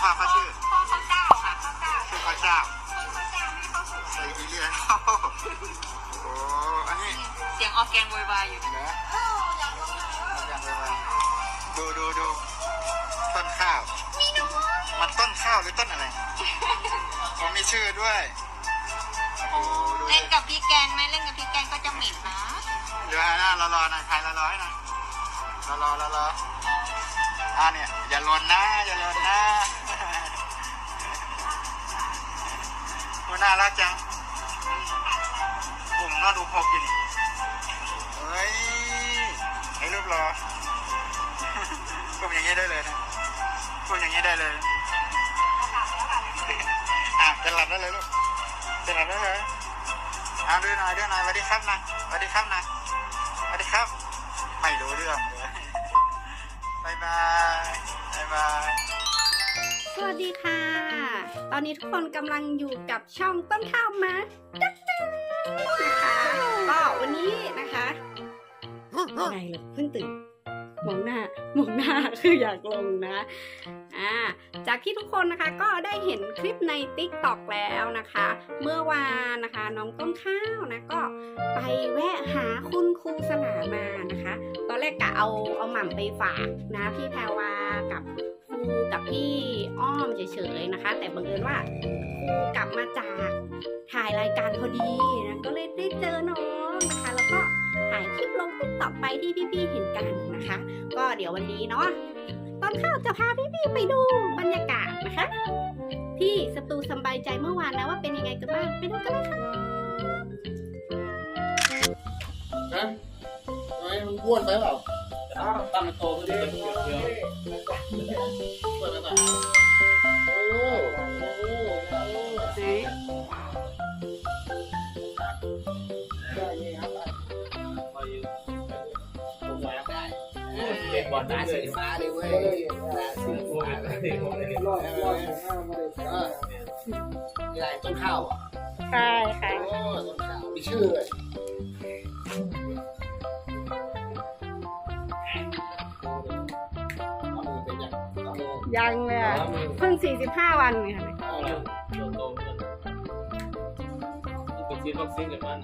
พ่อเขาชื่อพ่อข้าวเจ้าค่ะข้าวเจ้าชื่อพระเจ้าพ่อข้าวเจ้าไม่ข้าวสวยไซบีเรียนโอ้อันนี้เสียงออร์แกนโวยวายอยู่เหรอยังไงวะดูดูดูต้นข้าวมันต้นข้าวหรือต้นอะไรผมมีชื่อด้วยโอ้โหดูดิเล่นกับพี่แกนไหมเล่นกับพี่แกนก็จะเหม็นนะเดี๋ยวนะรอรอๆหนะใครรอรอๆให้หนะรอรอรอรออ่าเนี่ยอย่าหล่นนะอย่าหล่นนะ น่ารักจังกลุ่มนอดูพกอยู่นี่เฮ้ยไอ้รูปรอกลุ่มอย่างนี้ได้เลยนะกลุ่มอย่างนี้ได้เลย อะจะหลับได้เลยลูกจะหลับได้เลยอะด้วยหน่อยด้วยหน่อยสวัสดีครับนะสวัสดีครับนะสวัสดีครับ ไม่รู้เรื่องเลยบายบายบายบาย สวัสดีค่ะ ตอนนี้ทุกคนกำลังอยู่กับช่องต้นข้าวมาจักจังนะคะก็วันนี้นะคะอะไรเหรอเพิ่งตื่นมองหน้ามองหน้าคืออยากลงนะอ่าจากที่ทุกคนนะคะก็ได้เห็นคลิปใน t ิ k t o k แล้วนะคะ เมื่อวานนะคะน้องต้นข้าวนะก็ไปแวะหาคุณครูสลามานะคะ ตอนแรกกะเอาเอาหม่ำไปฝากนะพี่แพรวากับค รูกับพี่อ้อมเฉยๆนะคะ แต่บังเอิญว่าครูกลับมาจากถ่ายรายการพอดีนะก็เลยได้เจอน้องนะคะ แล้วก็ถ่ายคลิปลงติ๊กต็อกไปที่พี่ๆเห็นกันนะคะ ก็เดี๋ยววันนี้เนาะตอนข้าวจะพาพี่ๆไปดูบรรยากาศนะคะ ที่สตูสบายใจเมื่อวานนะว่าเป็นยังไงกันบ้างไปดูกันเลยค่ะนะไอ้มันอ้วนไปเปล่า ตั้งโตก็ได้เดี๋ยวเดี๋ยวอ้วนไปเปล่าโอ้โหโอ้โหโอ้โหลงมาได้เด็กบอลได้สีฟ้าเลยเว้ยสีฟ้าเลยรอดรอดอะไรต้นข้าวอะใช่ค่ะโอ้ต้นข้าวมีชื่อเลย ยังเลยอะเพิ่ง 45 วันเลยค่ะเอาเลยโตโตนี่เป็นซีนวัคซีนกันมัน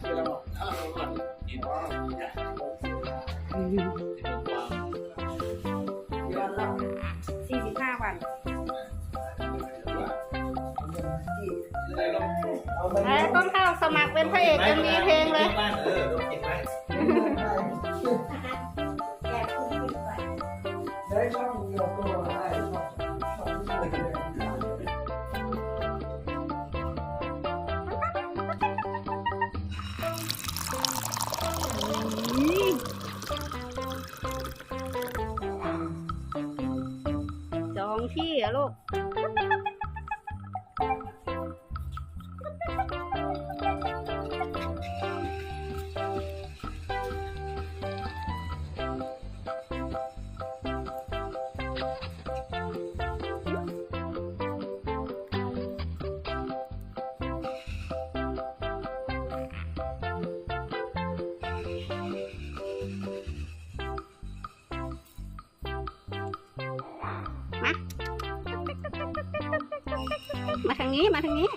ชื่อเราบอกเอาก่อนกินอ๋อกินความ45 วันแล้วต้นข้าวสมัครเป็นพระเอกเอ็มวีเพลงเลย เออ ลูก มาทางนี้มาทางนี้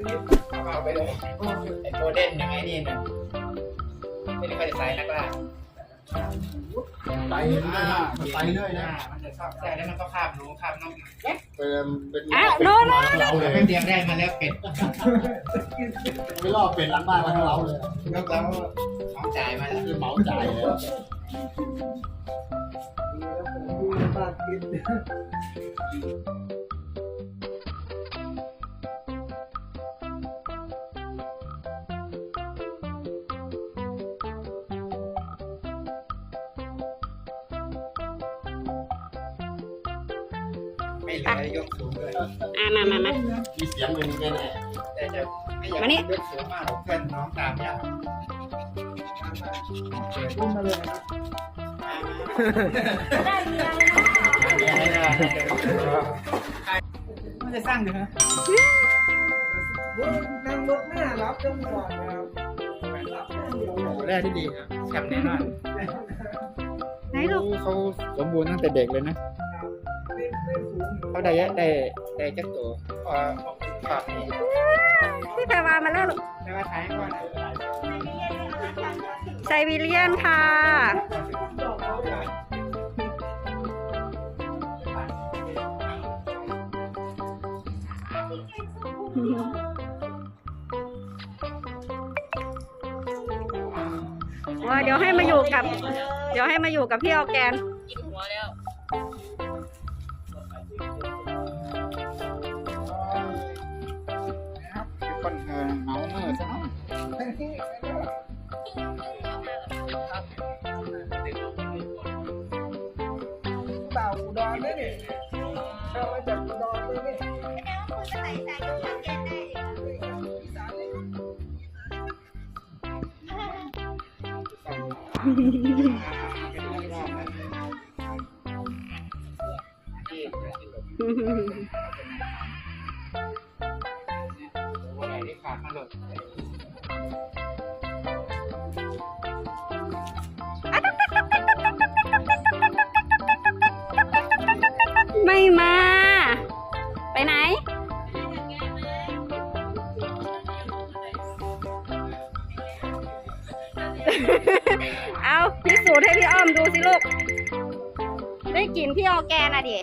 นนิดเอาเอาไปเลยไอ้โมเดนยังไงนี่นี่ยไม่ได้ค่อยจะใส่นักล่าไปเลยนะไปเลยนะมันจะชอบใส่แล้วมันก็คาบหนูคาบนกเป็นเป็นอ้าวโนโนเราเลยเป็นเตียงได้มาแล้วเป็ดไม่รอดเป็นหลังบ้านมาทั้งเราเลยแล้วของจ่ายมาแล้วคือเหมาจ่ายเลยเไม่เหลือยกสูงเลยอะมามามามีเสียงเป็นแค่ไหนแต่จะไม่อยากมานี่ยกสูงมากเพื่อนน้องตามยากเปิดรุ่นมาเลยนะครับได้เดียวไม่ได้มันจะสร้างเดี๋ยวนะนั่งรถแม่รับจังหวะนะครับแรกที่ดีครับแชมป์แน่นอนไหนลูกเขาสมบูรณ์ตั้งแต่เด็กเลยนะ เขาได้ยะได้ได้จักตัวพอฝากนี่พี่แพรวามาแล้วลูกแล้วก็ถ่ายให้ก่อนไซบีเรียนค่ะ ว่าเดี๋ยวให้มาอยู่กับ เดี๋ยวให้มาอยู่กับพี่ออร์แกน ไม่มา กลิ่นพี่ออร์แกนอะดิ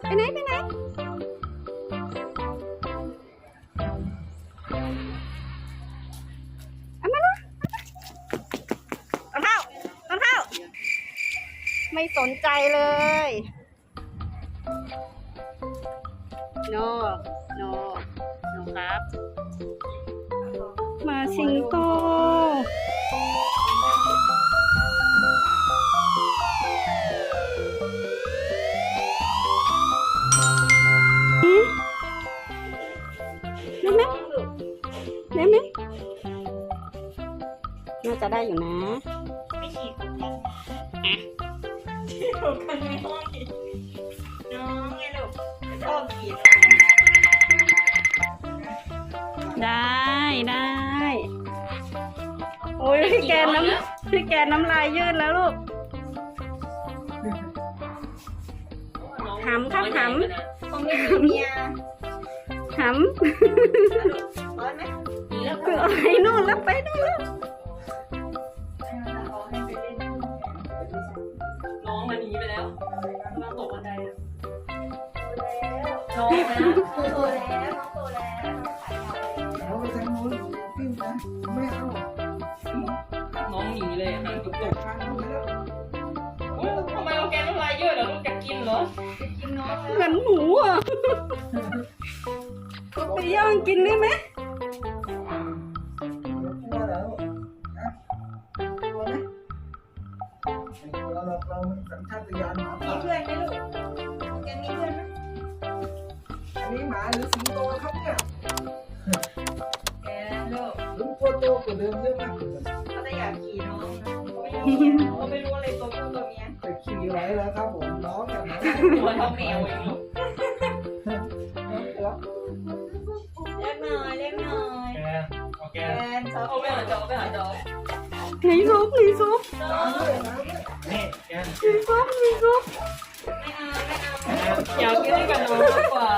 ไปไหน ไปไหน เอามาลูกรองเท้ารองเท้าไม่สนใจเลยโนโนโนครับ มาสิงโต ได้ได้โอ้ยพี่แกนน้ำพี่แกนน้ำลายยืดแล้วลูกหำครับหำตรงนี้มีเมียหร้อนไหมมีแล้วำคือเอาไปนู่นแล้วไปนู่นแล้ว เหมือนหมูอะก็ไปย่างกินได้ไหมกลัวแล้วนะกลัวไหมไม่กลัวหรอกเรามันสัญชาตญาณหมามีป่าเพื่อนไหมลูกแกมีเพื่อนไหมอันนี้หมาหรือสิงโตครับเนี่ยแกลูกหรือตัวโตกว่าเดิมเยอะมากเลยเขาจะอยากขี่น้องนะ ไม่รู้เขาไม่รู้อะไรตัวผู้ตัวเมียแต่ขี่ไว้แล้วครับผมน้องเนี่ยน้องตัวเท่าแมวเองลูกแล้วเรียกหน่อยเรียกหน่อยแกโอเคแกนเขาเอาไปหาจอไปหาจอไหนซุปไหนซุปน้อน้ำงด้วยน้ำด้วยนี่แกไหนซุปไหนซุปไม่เอาไม่เอาอยากกินกับน้องมากกว่า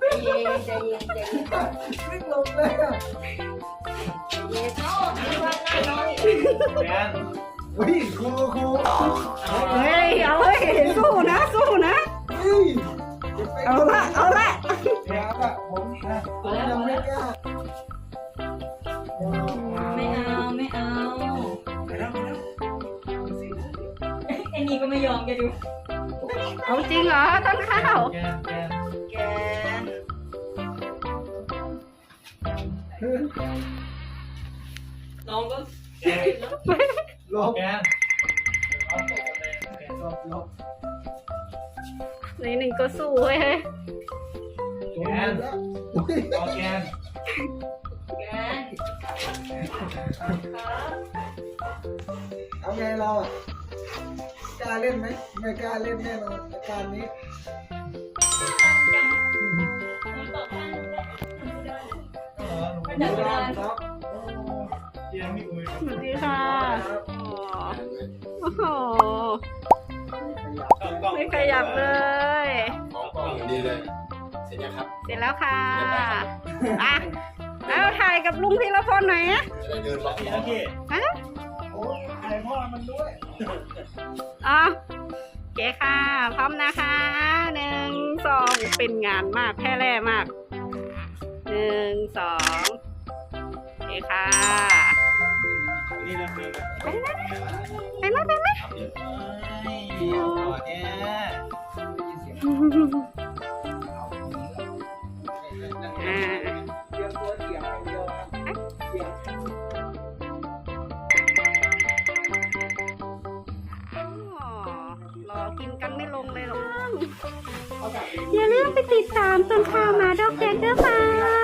ใจเย็นใจเย็นใจเย็นวิ่งลงเลยอะเย็นเนาะไม่ว่าง่ายน้อยแก อุ้ยครูครูเฮ้ย เอาเฮ้ย สู้นะ สู้นะ เฮ้ยเอาละ เอาละเดี๋ยวอะผมนะผมยังไม่กล้าไม่เอา ไม่เอาไปแล้วไปแล้วดูสิไอ้นี่ก็ไม่ยอมแกดู เอาจริงเหรอต้นข้าว แกแกแกน้องก็ ลงแกลงลบในหนึ่งก็สู้เว้ยแล้วอุ้ยออร์แกนแกนเอาไงเราอะกล้าเล่นไหมไม่กล้าเล่นแน่นอนอาการนี้ตั้งจังมันบอนนี้สวัสดีค่ะ โอ้โห ไม่ขยับเลย มองกล้องดีเลย เสร็จยังครับ เสร็จแล้วค่ะอะแล้วถ่ายกับลุงพีรพลหน่อยนะจะได้เดินรอบโอเคฮะโอ้ถ่ายพ่อมันด้วยอ๋อโอเคค่ะ พร้อมนะคะหนึ่งสองเป็นงานมากแพร่แร่มากหนึ่งสองโอเคค่ะ นี่นะคือไปไหมไปไหมไปไหมเดี๋ยวก่อนเนี่ยอ่าเตรียตัวเสียงอย่างเดียวนะเสียงอ๋อรอกินกันไม่ลงเลยหรอกอย่าลืมไปติดตามต้นข้าวมาดอกแดกเด้อค่ะ